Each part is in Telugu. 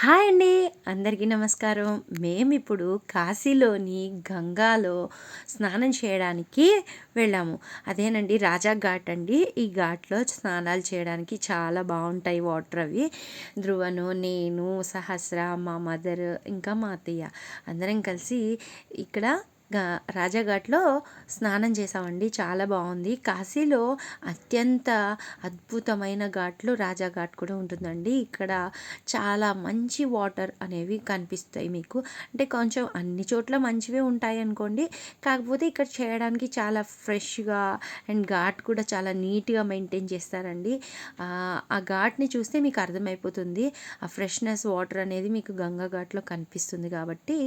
హాయ్ అండి. అందరికీ నమస్కారం. మేము ఇప్పుడు కాశీలోని గంగాలో స్నానం చేయడానికి వెళ్ళాము. అదేనండి రాజా ఘాట్ అండి. ఈ ఘాట్లో స్నానాలు చేయడానికి చాలా బాగుంటాయి వాటర్ అవి. ధ్రువను నేను సహస్ర మా మదర్ ఇంకా మా అత్తయ్య అందరం కలిసి ఇక్కడ రాజాఘాట్లో స్నానం చేసామండి చాలా బాగుంది. కాశీలో అత్యంత అద్భుతమైన ఘాట్లు రాజాఘాట్ కూడా ఉంటుందండి. ఇక్కడ చాలా మంచి వాటర్ అనేవి కనిపిస్తాయి మీకు. అంటే కొంచెం అన్ని చోట్ల మంచివే ఉంటాయి అనుకోండి. కాకపోతే ఇక్కడ చేయడానికి చాలా ఫ్రెష్గా అండ్ ఘాట్ కూడా చాలా నీట్గా మెయింటైన్ చేస్తారండి. ఆ ఘాట్ని చూస్తే మీకు అర్థమైపోతుంది. ఆ ఫ్రెష్నెస్ వాటర్ అనేది మీకు గంగా ఘాట్లో కనిపిస్తుంది కాబట్టి.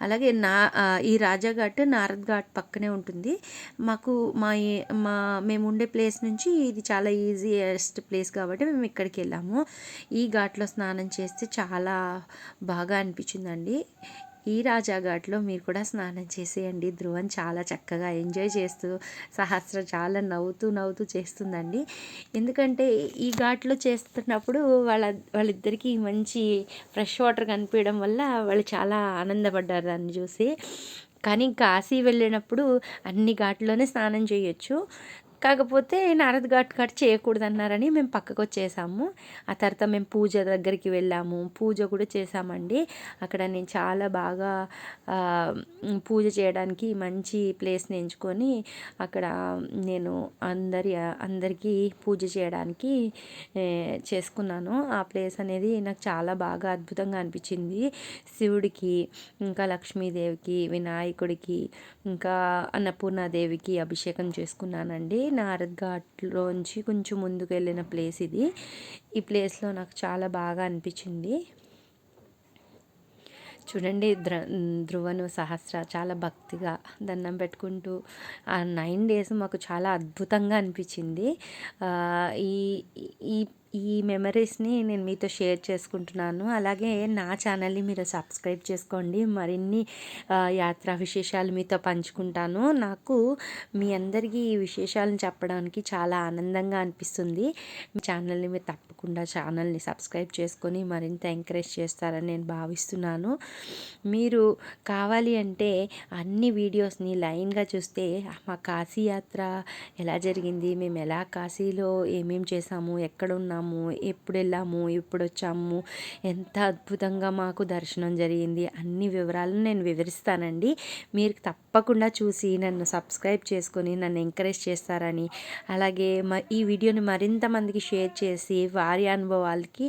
అలాగే నా ఈ రాజాఘాట్ ఘాట్ నారద్ ఘాట్ పక్కనే ఉంటుంది. మాకు మా మా మేము ఉండే ప్లేస్ నుంచి ఇది చాలా ఈజియెస్ట్ ప్లేస్ కాబట్టి మేము ఇక్కడికి వెళ్ళాము. ఈ ఘాట్లో స్నానం చేస్తే చాలా బాగా అనిపించిందండి. ఈ రాజా ఘాట్లో మీరు కూడా స్నానం చేసేయండి. ధ్రువం చాలా చక్కగా ఎంజాయ్ చేస్తూ సహస్ర చాలా నవ్వుతూ నవ్వుతూ చేస్తుందండి. ఎందుకంటే ఈ ఘాట్లో చేస్తున్నప్పుడు వాళ్ళ వాళ్ళిద్దరికీ మంచి ఫ్రెష్ వాటర్ కనిపించడం వల్ల వాళ్ళు చాలా ఆనందపడ్డారు దాన్ని చూసి. కానీ కాశీ వెళ్ళినప్పుడు అన్ని ఘాట్లోనే స్నానం చేయొచ్చు. కాకపోతే నారద్ ఘాట్ ఘాట్ చేయకూడదు అన్నారని మేము పక్కకు వచ్చేసాము. ఆ తర్వాత మేము పూజ దగ్గరికి వెళ్ళాము. పూజ కూడా చేసామండి. అక్కడ నేను చాలా బాగా పూజ చేయడానికి మంచి ప్లేస్ని ఎంచుకొని అక్కడ నేను అందరి అందరికీ పూజ చేయడానికి చేసుకున్నాను. ఆ ప్లేస్ అనేది నాకు చాలా బాగా అద్భుతంగా అనిపించింది. శివుడికి ఇంకా లక్ష్మీదేవికి వినాయకుడికి ఇంకా అన్నపూర్ణాదేవికి అభిషేకం చేసుకున్నానండి. నారద్ ఘాట్లోంచి కొంచెం ముందుకు వెళ్ళిన ప్లేస్ ఇది. ఈ ప్లేస్లో నాకు చాలా బాగా అనిపించింది. చూడండి ధ్ర ధ్రువను సహస్ర చాలా భక్తిగా దండం పెట్టుకుంటూ ఆ నైన్ డేస్ మాకు చాలా అద్భుతంగా అనిపించింది. ఈ ఈ ఈ మెమరీస్ని నేను మీతో షేర్ చేసుకుంటున్నాను. అలాగే నా ఛానల్ని మీరు సబ్స్క్రైబ్ చేసుకోండి. మరిన్ని యాత్రా విశేషాలు మీతో పంచుకుంటాను. నాకు మీ అందరికీ ఈ విశేషాలను చెప్పడానికి చాలా ఆనందంగా అనిపిస్తుంది. మీ ఛానల్ని మీరు తప్పకుండా ఛానల్ని సబ్స్క్రైబ్ చేసుకొని మరింత ఎంకరేజ్ చేస్తారని నేను భావిస్తున్నాను. మీరు కావాలి అంటే అన్ని వీడియోస్ని లైన్గా చూస్తే మా కాశీ యాత్ర ఎలా జరిగింది? మేము ఎలా కాశీలో ఏమేమి చేసాము? ఎక్కడ ఉన్నాము వెళ్ళాము ఎప్పుడు వెళ్ళాము ఎప్పుడు వచ్చాము ఎంత అద్భుతంగా మాకు దర్శనం జరిగింది అన్ని వివరాలను నేను వివరిస్తానండి. మీరు తప్పకుండా చూసి నన్ను సబ్స్క్రైబ్ చేసుకొని నన్ను ఎంకరేజ్ చేస్తారని అలాగే ఈ వీడియోని మరింత మందికి షేర్ చేసి వారి అనుభవాలకి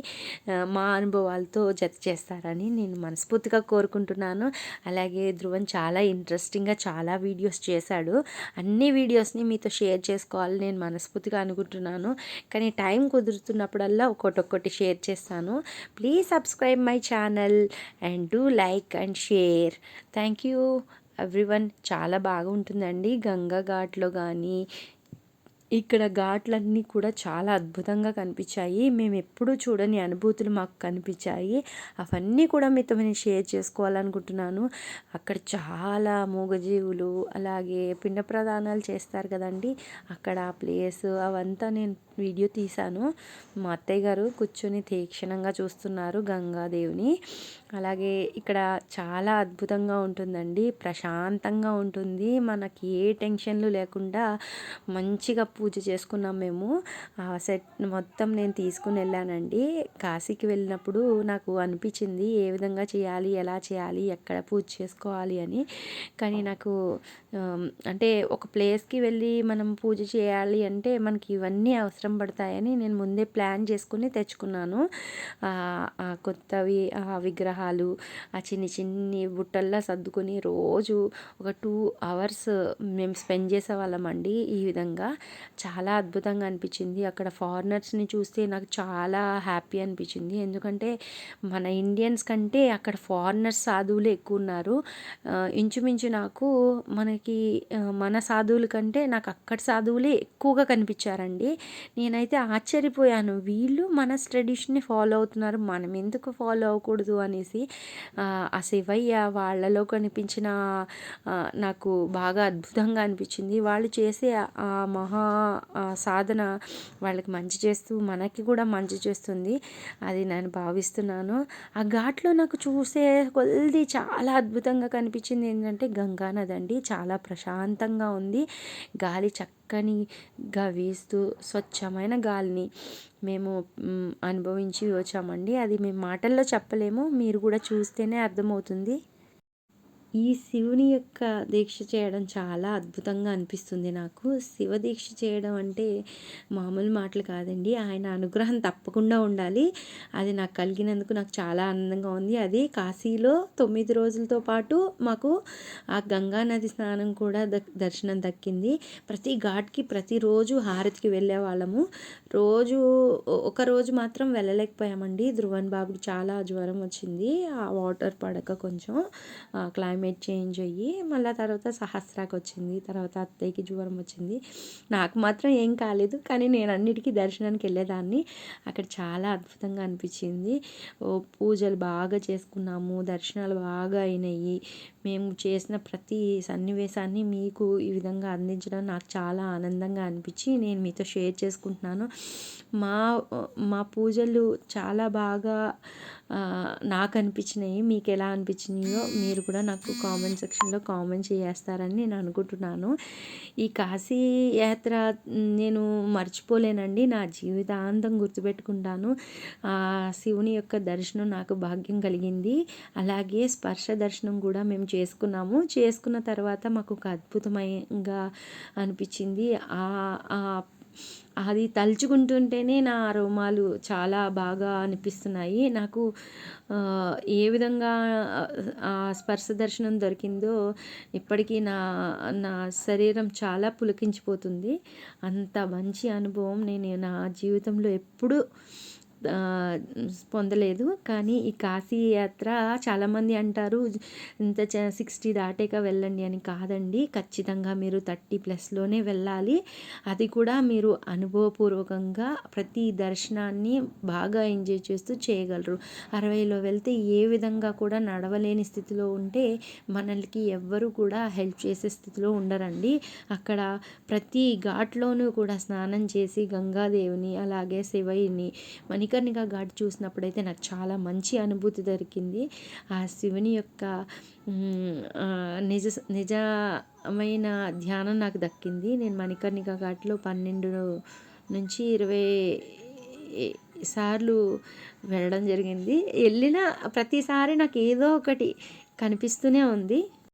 మా అనుభవాలతో జత చేస్తారని నేను మనస్ఫూర్తిగా కోరుకుంటున్నాను. అలాగే ధ్రువన్ చాలా ఇంట్రెస్టింగ్గా చాలా వీడియోస్ చేశాడు. అన్ని వీడియోస్ని మీతో షేర్ చేసుకోవాలని నేను మనస్ఫూర్తిగా అనుకుంటున్నాను. కానీ టైం కుదురుతున్న ఉన్నప్పుడల్లా ఒక్కొక్కటి షేర్ చేస్తాను. Please subscribe my channel and do like and share thank you everyone చాలా బాగుంటుందండి. గంగా ఘాట్లో కానీ ఇక్కడ ఘాట్లన్నీ కూడా చాలా అద్భుతంగా కనిపించాయి. మేము ఎప్పుడూ చూడని అనుభూతులు మాకు కనిపించాయి. అవన్నీ కూడా మీతో నేను షేర్ చేసుకోవాలనుకుంటున్నాను. అక్కడ చాలా మూగజీవులు అలాగే పిండ ప్రదానాలు చేస్తారు కదండి. అక్కడ ఆ ప్లేస్ అవంతా నేను వీడియో తీశాను. మా అత్తయ్య గారు కూర్చొని తీక్షణంగా చూస్తున్నారు గంగాదేవిని. అలాగే ఇక్కడ చాలా అద్భుతంగా ఉంటుందండి. ప్రశాంతంగా ఉంటుంది. మనకి ఏ టెన్షన్లు లేకుండా మంచిగా పూజ చేసుకున్నాం మేము. ఆ సెట్ మొత్తం నేను తీసుకుని వెళ్ళానండి. కాశీకి వెళ్ళినప్పుడు నాకు అనిపించింది ఏ విధంగా చేయాలి ఎలా చేయాలి ఎక్కడ పూజ చేసుకోవాలి అని. కానీ నాకు అంటే ఒక ప్లేస్కి వెళ్ళి మనం పూజ చేయాలి అంటే మనకి ఇవన్నీ అవసరం పడతాయని నేను ముందే ప్లాన్ చేసుకుని తెచ్చుకున్నాను. కొత్తవి ఆ విగ్రహాలు ఆ చిన్ని చిన్ని బుట్టల్లో సర్దుకొని రోజు ఒక టూ అవర్స్ మేము స్పెండ్ చేసేవాళ్ళమండి ఈ విధంగా. చాలా అద్భుతంగా అనిపించింది. అక్కడ ఫారినర్స్ని చూస్తే నాకు చాలా హ్యాపీ అనిపించింది. ఎందుకంటే మన ఇండియన్స్ కంటే అక్కడ ఫారినర్స్ సాధువులు ఎక్కువ ఉన్నారు ఇంచుమించు నాకు మనకి మన సాధువుల కంటే నాకు అక్కడ సాధువులే ఎక్కువగా కనిపించారండి. నేనైతే ఆశ్చర్యపోయాను. వీళ్ళు మన ట్రెడిషన్ని ఫాలో అవుతున్నారు. మనం ఎందుకు ఫాలో అవ్వకూడదు అనేసి ఆ, శివయ్య వాళ్ళలో కనిపించిన నాకు బాగా అద్భుతంగా అనిపించింది. వాళ్ళు చేసే ఆ మహా సాధన వాళ్ళకి మంచి చేస్తూ మనకి కూడా మంచి చేస్తుంది. అది నేను భావిస్తున్నాను. ఆ ఘాట్లో నాకు చూసే కొద్ది చాలా అద్భుతంగా కనిపించింది ఏంటంటే గంగా నది అండి. చాలా ప్రశాంతంగా ఉంది. గాలి చక్కనిగా వీస్తూ స్వచ్ఛమైన గాలిని మేము అనుభవించి వచ్చామండి. అది మేము మాటల్లో చెప్పలేము. మీరు కూడా చూస్తేనే అర్థమవుతుంది. ఈ శివుని యొక్క దీక్ష చేయడం చాలా అద్భుతంగా అనిపిస్తుంది నాకు. శివ దీక్ష చేయడం అంటే మామూలు మాటలు కాదండి. ఆయన అనుగ్రహం తప్పకుండా ఉండాలి. అది నాకు కలిగినందుకు నాకు చాలా ఆనందంగా ఉంది. అది కాశీలో తొమ్మిది రోజులతో పాటు మాకు ఆ గంగా నది స్నానం కూడా ద దర్శనం దక్కింది. ప్రతి ఘాట్కి ప్రతిరోజు హారతికి వెళ్ళే వాళ్ళము. రోజు ఒక రోజు మాత్రం వెళ్ళలేకపోయామండి. ధ్రువన్ బాబుకి చాలా జ్వరం వచ్చింది. ఆ వాటర్ పడక కొంచెం క్లైమేట్ చేంజ్ అయ్యి మళ్ళీ తర్వాత సహస్రాకి వచ్చింది తర్వాత అత్తయ్యకి జ్వరం వచ్చింది. నాకు మాత్రం ఏం కాలేదు కానీ నేను అన్నిటికీ దర్శనానికి వెళ్ళేదాన్ని. అక్కడ చాలా అద్భుతంగా అనిపించింది. ఓ పూజలు బాగా చేసుకున్నాము దర్శనాలు బాగా అయినాయి. మేము చేసిన ప్రతి సన్నివేశాన్ని మీకు ఈ విధంగా అందించడం నాకు చాలా ఆనందంగా అనిపించి నేను మీతో షేర్ చేసుకుంటున్నాను. మా మా పూజలు చాలా బాగా నాకు అనిపించినాయి మీకు ఎలా అనిపించినాయో మీరు కూడా నాకు కామెంట్ సెక్షన్లో కామెంట్ చేస్తారని నేను అనుకుంటున్నాను. ఈ కాశీ యాత్ర నేను మర్చిపోలేనండి నా జీవితాంతం గుర్తుపెట్టుకుంటాను. ఆ శివుని యొక్క దర్శనం నాకు భాగ్యం కలిగింది. అలాగే స్పర్శ దర్శనం కూడా మేము చేసుకున్నాము. చేసుకున్న తర్వాత మాకు ఒక అద్భుతమైనగా అనిపించింది ఆ ఆ అది తలుచుకుంటుంటేనే నా రోమాలు చాలా బాగా అనిపిస్తున్నాయి. నాకు ఏ విధంగా ఆ స్పర్శ దర్శనం దొరికిందో ఇప్పటికీ నా నా శరీరం చాలా పులకించిపోతుంది. అంత మంచి అనుభవం నేను నా జీవితంలో ఎప్పుడూ పొందలేదు. కానీ ఈ కాశీ యాత్ర చాలామంది అంటారు ఇంత సిక్స్టీ దాటాక వెళ్ళండి అని కాదండి. ఖచ్చితంగా మీరు థర్టీ ప్లస్లోనే వెళ్ళాలి. అది కూడా మీరు అనుభవపూర్వకంగా ప్రతి దర్శనాన్ని బాగా ఎంజాయ్ చేస్తూ చేయగలరు. అరవైలో వెళ్తే ఏ విధంగా కూడా నడవలేని స్థితిలో ఉంటే మనల్కి ఎవ్వరు కూడా హెల్ప్ చేసే స్థితిలో ఉండరండి. అక్కడ ప్రతి ఘాట్లోనూ కూడా స్నానం చేసి గంగాదేవిని అలాగే శివయ్యని మణికర్ణిక ఘాట్ చూసినప్పుడైతే నాకు చాలా మంచి అనుభూతి దొరికింది. ఆ శివుని యొక్క నిజ నిజమైన ధ్యానం నాకు దక్కింది. నేను మణికర్ణిక ఘాట్లో పన్నెండు నుంచి ఇరవై సార్లు వెళ్ళడం జరిగింది. వెళ్ళిన ప్రతిసారి నాకు ఏదో ఒకటి కనిపిస్తూనే ఉంది.